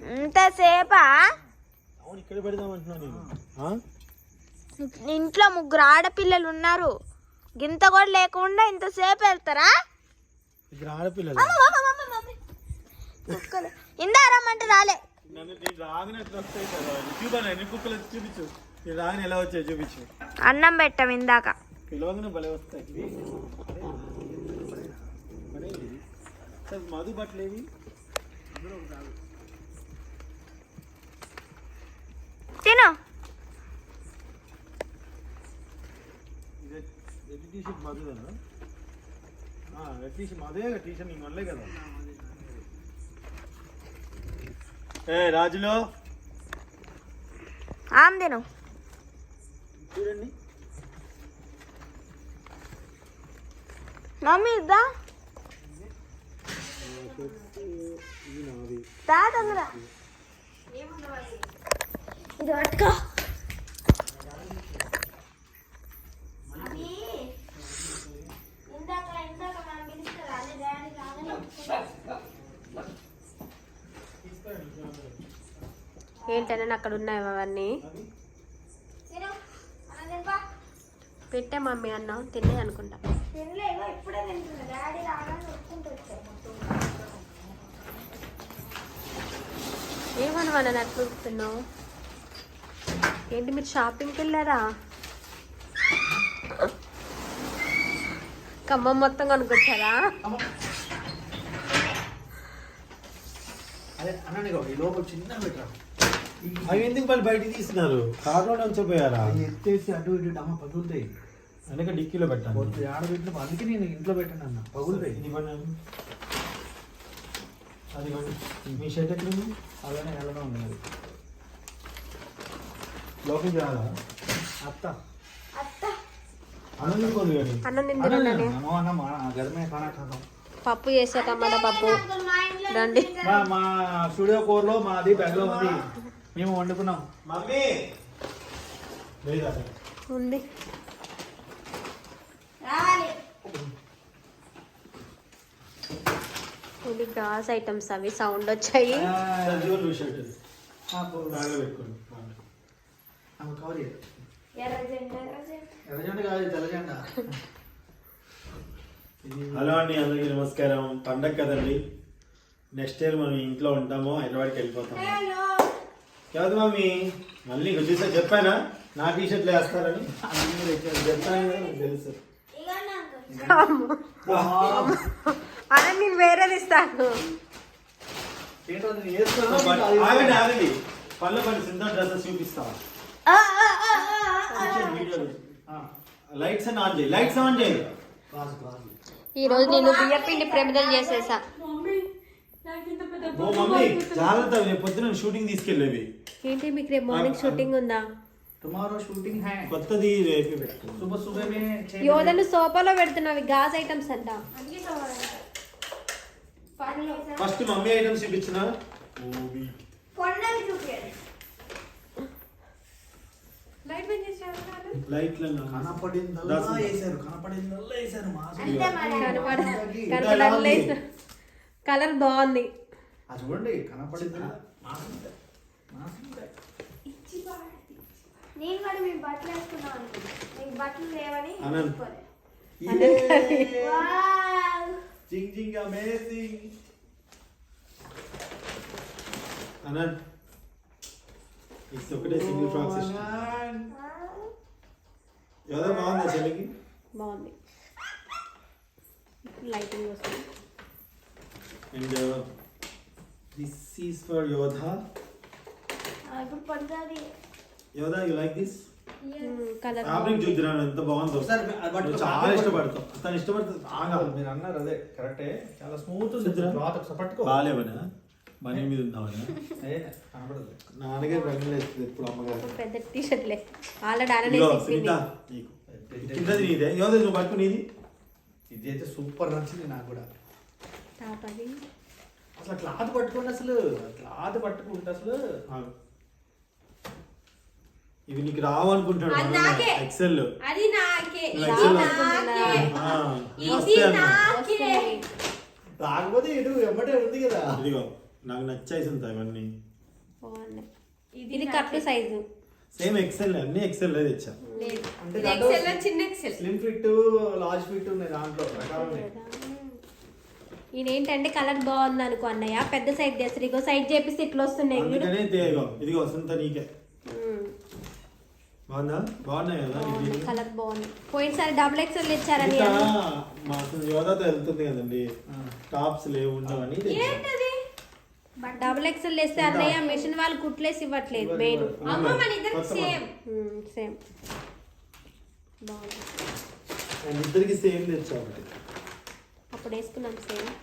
ఇంతసేపా? ఇక్కడ? ఇంట్లో ముగ్గురు ఆడపిల్లలు ఉన్నారు. గింత కూడా లేకుండా ఇంతసేపు వెళ్తారా? ఇద్దరు ఆడపిల్లలు? రాలే. నన్ను నేను రాగానే ఎట్లా వస్తాయి కదా చూపాను ఎన్ని కుక్కలు వచ్చి చూపించు నేను రాగానే ఎలా వచ్చాయి చూపించు అన్నం పెట్టాం ఇందాక పిలవగానే భలే వస్తాయి పడేది. సార్ మధు బట్టలేవి తిను రెడ్ టీ షర్ట్ మధుదేనా రెడ్ టీ షర్ట్ మధువే టీ షర్ట్ నీకు మళ్ళీ కదా. ఏ రాజులో. ఆమె తిను. చూడండి. మమ్మీ ఇద్దా? తొందర ఇది పట్టుకో ఏంటనని అక్కడ ఉన్నాయి అవన్నీ. పెట్టే మమ్మీ అన్నం తినే అనుకుంటా. తినలేదో ఇప్పుడే ఏమని వాళ్ళని అట్లా ఏంటి మీరు షాపింగ్కి వెళ్ళారా? ఖమ్మం మొత్తం కొనుక్కొచ్చారా? అదే అన్నాను ఈ లోపల చిన్న పెట్టరా? అవి ఎందుకు మళ్ళీ బయటికి తీస్తున్నారు? కార్లోనే ఉంచిపోయారా ఎత్తేసి అటు ఇటు అమ్మ పగులుతాయి. అందుకే డిక్కీలో పెట్టాను. పొద్దు ఆడబెట్టిన అందుకే నేను ఇంట్లో పెట్టాను అన్న. పగులుతాయి. ఇది ఇవ్వండి. అది. మీ షర్ట్ ఎక్కడుంది? అలానే వెళ్ళడం ఉంది అది. లోపలికి రాదా అత్త. పప్పు చేసా టమాటా పప్పు. రండి. మా మా స్టూడియో కోర్లో మాది బ్యాగ్లో ఉంది మేము వండుకున్నాం మమ్మీ! లేదా ఉంది. ఇది గాస్ ఐటమ్స్ అవి సౌండ్ వచ్చాయి. హలో అండి అందరికీ నమస్కారం. పండగ కదండి. నెక్స్ట్ ఇయర్ మనం ఇంట్లో ఉంటాము హైదరాబాద్కి వెళ్ళిపోతాము. కాదు మమ్మీ మళ్ళీ ఇంకో చూసా చెప్పానా? నా టీ షర్ట్లు వేస్తారని? నాకు తెలుసు. నేను వేరేది ఇస్తాను. ఆగండి ఆగండి. పళ్ళ డ్రెస్సెస్ చూపిస్తావా? లైట్స్ ఆన్ చేయి లైట్స్ ఆన్ చేయి. ఈ రోజు నేను బియ్యపిండి ప్రమిదలు చేసేసా. ఓ మమ్మీ జాగ్రత్త రేపు పొద్దున షూటింగ్ తీసుకెళ్ళేవి. ఏంటి మీకు రేపు మార్నింగ్ షూటింగ్ ఉందా? టుమారో షూటింగ్ హై కొత్తది రేపు శుభ శుభమే యోధను సోఫాలో పెడుతున్నావి గాజ్ ఐటమ్స్ అంట. ఫస్ట్ మమ్మీ ఐటమ్స్ చూపించిన? కనపడిందల్లా వేసారు కనపడిందల్లా వేసారు కలర్ బాగుంది. ఆ చూడండి. నేను కూడా మీ బట్టలు మీకు బట్టలు లేవని. జింగ్ జింగ్ అమేజింగ్. అనంత్. ఇది ఒకటే సింగిల్ బాగుందా చెల్లికి? బాగుంది. లైటింగ్ వస్తుంది. అండ్ దిస్ ఈస్ ఫర్ యోధా ఆ, ఇప్పుడు పడుతుంది యోధా you like this colour fabric చూద్దాను ఎంత బాగుందో. ఒకసారి అది పట్టుకో, నువ్వు చాలా ఫ్యాబ్రిక్ ఇష్టపడతావు తను ఇష్టపడుతుంది ఆగా మీరు అన్నారు అదే కరెక్టే. చాలా స్మూత్ ఉంది చూద్దురా. క్లాత్ ఒకసారి పట్టుకో. బాగాలేవనా? మనీ మీద ఏ, కనపడదు నాన్నగారు బండి వేస్తుంది ఎప్పుడు అమ్మగారు. పెద్ద టీ ఆల్రెడీ ఇదిగో, చెప్పింది సునీత, నీకు. కిందది నీదే. యోధ నువ్వు పట్టుకు నీది. ఇది అయితే సూపర్ నచ్చింది నాకు కూడా. టాప్ అది. అసలు క్లాత్ పట్టుకుంటే అసలు క్లాత్ పట్టుకుంటే అసలు. ఇవి నీకు రావు అనుకుంటాడు అది నాకే. ఎక్సెల్ అది నాకే. ఇది ఇది. రాకపోతే ఇటు వెంబడే ఉంది కదా. ఇదిగో నాకు నచ్చాయి సంత ఇవన్నీ. ఇది కరెక్ట్ సైజు. సేమ్ ఎక్సెల్ అన్ని ఎక్సెల్ తెచ్చా. అంటే ఇది చిన్న XL slim fit large fit ఉన్నాయి దాంట్లో రకాలు ఉన్నాయి ఈయన ఏంటంటే కలర్ బాగుంది అనుకో అన్నయ్య. పెద్ద సైజ్ చేస్తారు ఇగో సైజ్ చేపిస్తే ఇట్లా వస్తున్నాయి. అందుకనే ఇదిగో ఇదిగో వసంత నీకే. బాగుందా? బాగున్నాయి కదా కలర్ బాగుంది పోయినసారి డబుల్ ఎక్స్ఎల్ మా యోధాతో వెళ్తుంది కదండి. టాప్స్ లేవు ఉండవని. డబుల్ ఎక్స్ఎల్ వేస్తే అన్నయ్య మిషన్ వాళ్ళు కుట్లేసి ఇవ్వట్లేదు మెయిన్. అమ్మ మన ఇద్దరికి సేమ్. సేమ్. బాగుంది. ఇద్దరికి సేమ్ తెచ్చా ఒకటి అప్పుడు వేసుకున్నాం సేమ్.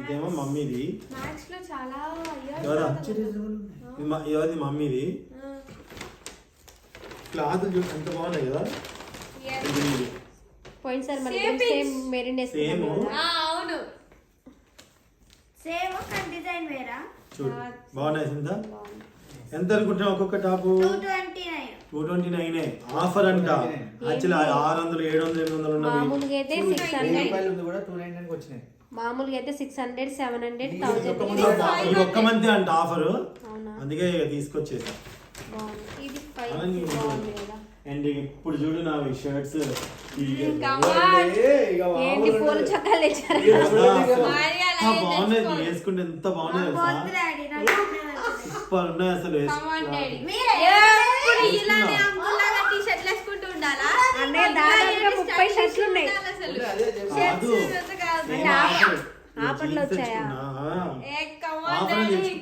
ఇదేమో మమ్మీది. మ్యాథ్స్లో చాలా మా- యోధది మమ్మీది. క్లాత్ చూడు ఎంత బాగున్నాయి కదా. పోయినసారి మన Same సేమ్ మెరీన్. ఆ, అవును. సేమ్ కానీ డిజైన్ వేరా? చూడు బాగున్నాయి. ఎంత అనుకుంటున్నావు ఒక్కొక్క top? Two twenty nine. Two twenty nine offer అంట. యాక్చువల్లీ ఆరు వందలు ఏడు వందలు ఎనిమిది వందలు మామూలుగా అయితే సిక్స్ హండ్రెడ్. కూడా టూ నైన్ నైన్కి వచ్చినాయి. మామూలుగా అయితే సిక్స్ హండ్రెడ్ సెవెన్ హండ్రెడ్ ఇది థౌసండ్ ఒక ఇది ఒక్క- మంత్ అంట ఆఫర్. అవునా? అందుకే ఇక తీసుకొచ్చేసా. ఇది ఫైవ్ అలాగే బాగుంది కదా. అండ్ ఇప్పుడు చూడు నా షర్ట్స్. ఏంటి పూల చొక్కాలు బాగున్నాయి. వేసుకుంటే ఎంత బాగున్నాయి సూపర్ ఉన్నాయి అసలు. ఇలానే అంకుల్లాగా టీ షర్ట్లు వేసుకుంటూ ఉండాలా? అన్నయ్య దాదాపుగా ముప్పై షర్ట్లు ఉన్నాయి. అసలు. కాదు. ఆఫర్లు వచ్చాయా? ఏ,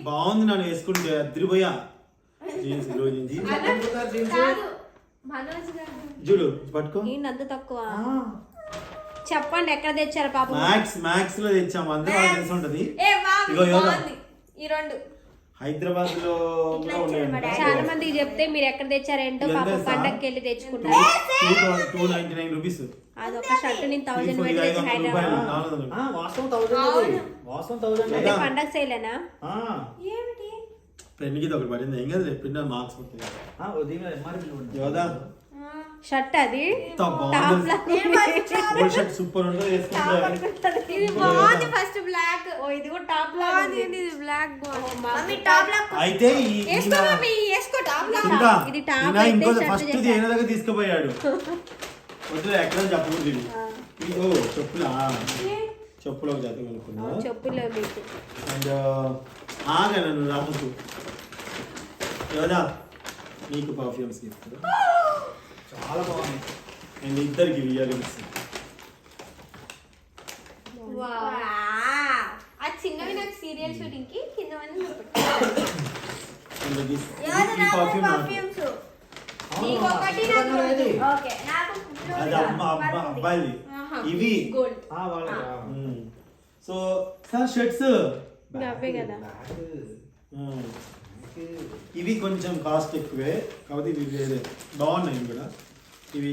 బాగుంది నన్ను వేసుకుంటే. అద్దరిపోయా జీన్స్? కాదు మనోజ్ గారు చూడు పట్టుకో. అంత తక్కువ. ఆ, చెప్పండి ఎక్కడ తెచ్చారు పాపం? మ్యాక్స్ మ్యాక్స్లో తెచ్చాము అందరూ తెలిసి ఉంటది ఇగో ఈ రెండు. హైదరాబాద్లో చాలా మందికి చెప్తే మీరు ఎక్కడ తెచ్చారేంటో పాపం? పండగకి వెళ్ళి తెచ్చుకుంటారు. రూపీస్ అదొక షర్ట్ నేను థౌసండ్ పెట్టి పండగ సేలేనా? ఇది ఒకటి పడింది. ఏం కదా పెన్న మార్క్స్ యోదా షర్ట్ అది? సూపర్ ఇది ఫస్ట్ బ్లాక్ ఓ ఇది కూడా టాప్ లా ఇది బ్లాక్ మమ్మీ టాప్లో అయితే మమ్మీ వేసుకో టాప్లో. ఇది టాప్ ఇంకో ఫస్ట్ చేశారు. ఏన దగ్గర తీసుకుపోయాడు. వద్దు ఎక్కడ చెప్పకూడదు ఇది? ఇది ఓ చెప్పులా. చెప్పులు ఒక జత కొనుక్కున్నా చెప్పులు మీకు. అండ్ ఆగా నన్ను రాముకు. యోదా నీకు పర్ఫ్యూమ్స్ చాలా బాగుంది అండ్ ఇద్దరికి ఆ చిన్నవి నాకు సీరియల్ షూటింగ్కి కింద ఇవి. So sir shirts? ఇవి కొంచెం కాస్ట్ ఎక్కువే. కాకపోతే ఇవి వేరే. బాగున్నాయి కూడా. ఇవి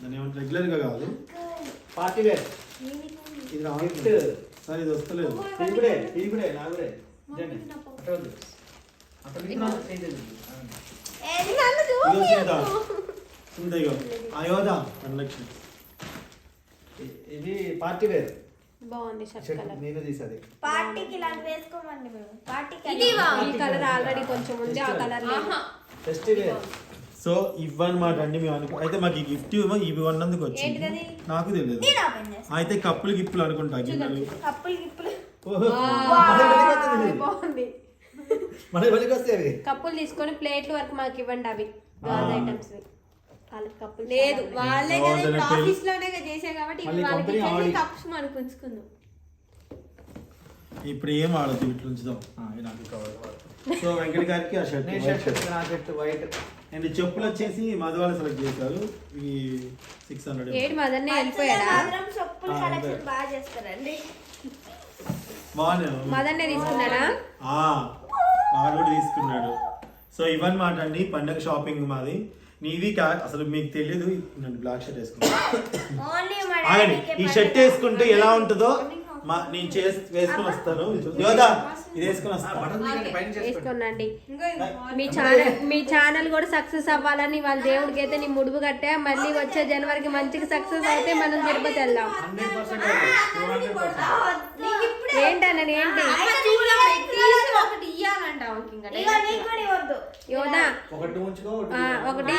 దాన్ని ఏమంటారు? రెగ్యులర్గా కాదు. Party wear. ఇది రావట్లేదు సార్ ఇది వస్తలేదు. ఇది కూడా నాగుడే ఇదో అయోధ వరలక్ష్మి పార్టీ వేర్. బాగుంది షర్ట్ షర్ట్ కలర్. నేను తీసేది పార్టీకి ఇలాంటి వేసుకోమండి మేము. పార్టీకి ఇది కలర్ ఆల్రెడీ కొంచెం ఉంది ఆ కలర్ లేదు. Festive wear. సో ఇవ్వన్నమాట అండి మేము అనుకో అయితే మాకు ఈ గిఫ్ట్ ఇవి కొన్నందుకు వచ్చింది? నాకు తెలియదు. అయితే కప్పులు గిప్పులు అనుకుంటా గిన్నెలు. కప్పులు తీసుకొని ప్లేట్లు వరకు మాకు ఇవ్వండి అవి. ఐటమ్స్ వాళ్ళకి కప్పులు లేదు వాళ్ళే. ఆఫీస్లోనే చేసా కాబట్టి వాళ్ళకి. కప్స్ మనకు ఉంచుకుందాం ఇప్పుడు ఏం ఆడద్దు? ఇట్లా ఉంచుదాం. నాకు కావాలి. సో వెంకట గారికి ఆ షర్ట్ నా షర్ట్ వైట్ అండ్ చెప్పులు వచ్చేసి మధువాళ్ళు సెలెక్ట్ చేశారు. ఇవి సిక్స్ హండ్రెడ్ ఏడు వెళ్ళిపోయాడా? చెప్పులు కలెక్షన్. బాగా చేస్తారండి. బాగున్నాయి మదన్నే తీసుకున్నాడా? ఆ, వాడు కూడా తీసుకున్నాడు. సో ఇవన్నమాట అండి పండగ షాపింగ్ మాది. నీది కా అసలు మీకు తెలియదు నేను బ్లాక్ షర్ట్ వేసుకున్నాను ఈ షర్ట్ వేసుకుంటే ఎలా ఉంటుందో? నేను చేసి వస్తాను. ఇది వేసుకోనండి. మీ ఛానల్ మీ ఛానల్ కూడా సక్సెస్ అవ్వాలని వాళ్ళ దేవుడికి అయితే నేను ముడుపు కట్టా. మళ్ళీ వచ్చే జనవరికి మంచిగా సక్సెస్ అయితే మనం తిరుపతి వెళ్దాం. ఏంటన్నా ఏంటి ఒకటి ఒకటి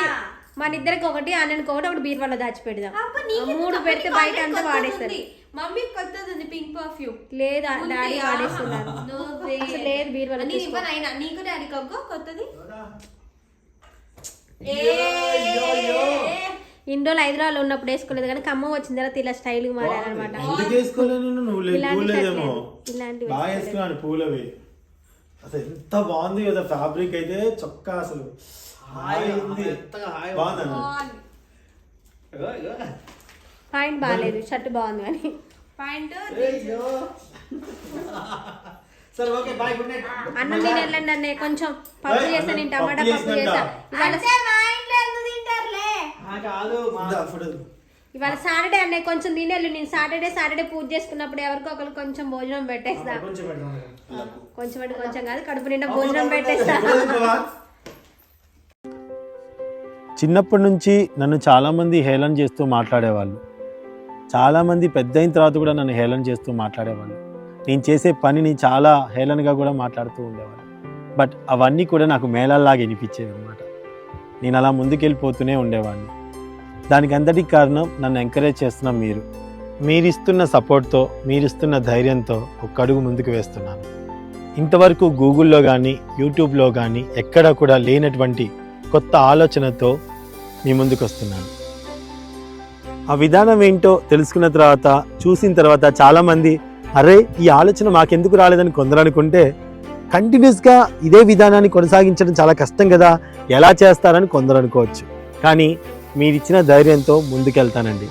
మన ఇద్దరికి ఒకటి అన్ననికి ఒకటి ఒకటి బీరువాలో దాచి పెడదాం అబ్బా, నీకు ఆ మూడు? పెడితే బయట అంతా వాడేస్తారు. మమ్మీ కొత్తది ఉంది పింక్ పర్ఫ్యూమ్. లేదా డాడీ వాడేస్తున్నారు. లేదు బీరువాలో నీకు డాడీ కొగ్గో కొత్తది? ఇన్ని రోజులు హైదరాబాద్ ఉన్నప్పుడు వేసుకోలేదు కానీ ఖమ్మం వచ్చిన తర్వాత ఇలా స్టైల్ మారాలన్నమాట. ఇలాంటివి బాగా పూలవి. అసలు ఎంత బాగుంది కదా ఫ్యాబ్రిక్ అయితే చొక్కా అసలు. పాయింట్ బాగాలేదు షర్ట్ బాగుంది కానీ. పాయింట్ అయ్యో. సరే ఓకే బాయ్ గుడ్ నైట్. అన్నం తిని వెళ్ళండి అన్నయ్య కొంచెం పప్పు చేస్తా నేను టమాటా పప్పు పప్పు చేసినాక. చేస్తా. ఇవాళ సాటర్డే అన్నయ్య కొంచెం తినేళ్ళు. నేను సాటర్డే సాటర్డే పూజ చేసుకున్నప్పుడు ఎవరికో ఒకరికి కొంచెం భోజనం పెట్టేస్తా. కొంచెం కొంచెం అంటే కొంచెం కాదు కడుపు నిండా భోజనం పెట్టేస్తా. ఎప్పుడు తింటావా? చిన్నప్పటి నుంచి నన్ను చాలామంది హేళన చేస్తూ మాట్లాడేవాళ్ళు. చాలామంది పెద్ద అయిన తర్వాత కూడా నన్ను హేళన చేస్తూ మాట్లాడేవాళ్ళు. నేను చేసే పనిని చాలా హేళనగా కూడా మాట్లాడుతూ ఉండేవాళ్ళు. బట్ అవన్నీ కూడా నాకు మేళల్లాగా వినిపించేవి అనమాట నేను అలా ముందుకెళ్ళిపోతూనే ఉండేవాడిని. దానికి అంతటికి కారణం నన్ను ఎంకరేజ్ చేస్తున్న మీరు. మీరిస్తున్న సపోర్ట్తో మీరిస్తున్న ధైర్యంతో ఒక్క అడుగు ముందుకు వేస్తున్నాను. ఇంతవరకు గూగుల్లో కానీ యూట్యూబ్లో కానీ ఎక్కడ కూడా లేనటువంటి కొత్త ఆలోచనతో మీ ముందుకు వస్తున్నాను ఆ విధానం ఏంటో తెలుసుకున్న తర్వాత చూసిన తర్వాత చాలామంది అరే ఈ ఆలోచన మాకెందుకు రాలేదని కొందరు అనుకుంటే కంటిన్యూస్గా ఇదే విధానాన్ని కొనసాగించడం చాలా కష్టం కదా ఎలా చేస్తారని కొందరు అనుకోవచ్చు. కానీ మీరు ఇచ్చిన ధైర్యంతో ముందుకెళ్తానండి.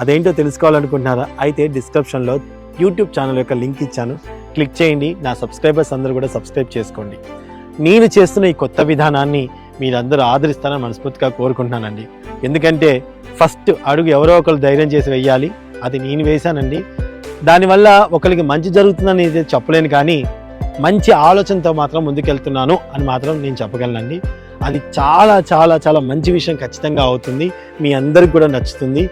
అదేంటో తెలుసుకోవాలనుకుంటున్నారా? అయితే డిస్క్రిప్షన్లో యూట్యూబ్ ఛానల్ యొక్క లింక్ ఇచ్చాను. క్లిక్ చేయండి. నా సబ్స్క్రైబర్స్ అందరూ కూడా సబ్స్క్రైబ్ చేసుకోండి. నేను చేస్తున్న ఈ కొత్త విధానాన్ని మీరందరూ ఆదరిస్తారని మనస్ఫూర్తిగా కోరుకుంటున్నానండి. ఎందుకంటే ఫస్ట్ అడుగు ఎవరో ఒకరు ధైర్యం చేసి వెయ్యాలి. అది నేను వేశానండి. దానివల్ల ఒకరికి మంచి జరుగుతుందని చెప్పలేను కానీ మంచి ఆలోచనతో మాత్రం ముందుకెళ్తున్నాను అని మాత్రం నేను చెప్పగలనండి. అది చాలా చాలా చాలా మంచి విషయం ఖచ్చితంగా అవుతుంది. మీ అందరికి కూడా నచ్చుతుంది.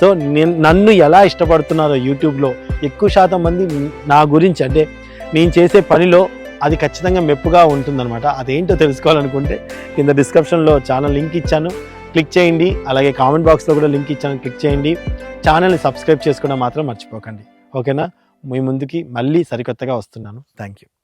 సో నేను నన్ను ఎలా ఇష్టపడుతున్నారో యూట్యూబ్లో ఎక్కువ శాతం మంది నా గురించి అంటే నేను చేసే పనిలో అది ఖచ్చితంగా మెప్పుగా ఉంటుందన్నమాట. అదేంటో తెలుసుకోవాలనుకుంటే కింద డిస్క్రిప్షన్లో ఛానల్ లింక్ ఇచ్చాను. క్లిక్ చేయండి. అలాగే కామెంట్ బాక్స్లో కూడా లింక్ ఇచ్చాను. క్లిక్ చేయండి. ఛానల్ని సబ్స్క్రైబ్ చేసుకోవడం మాత్రం మర్చిపోకండి. ఓకేనా? మీ ముందుకి మళ్ళీ సరికొత్తగా వస్తున్నాను. Thank you.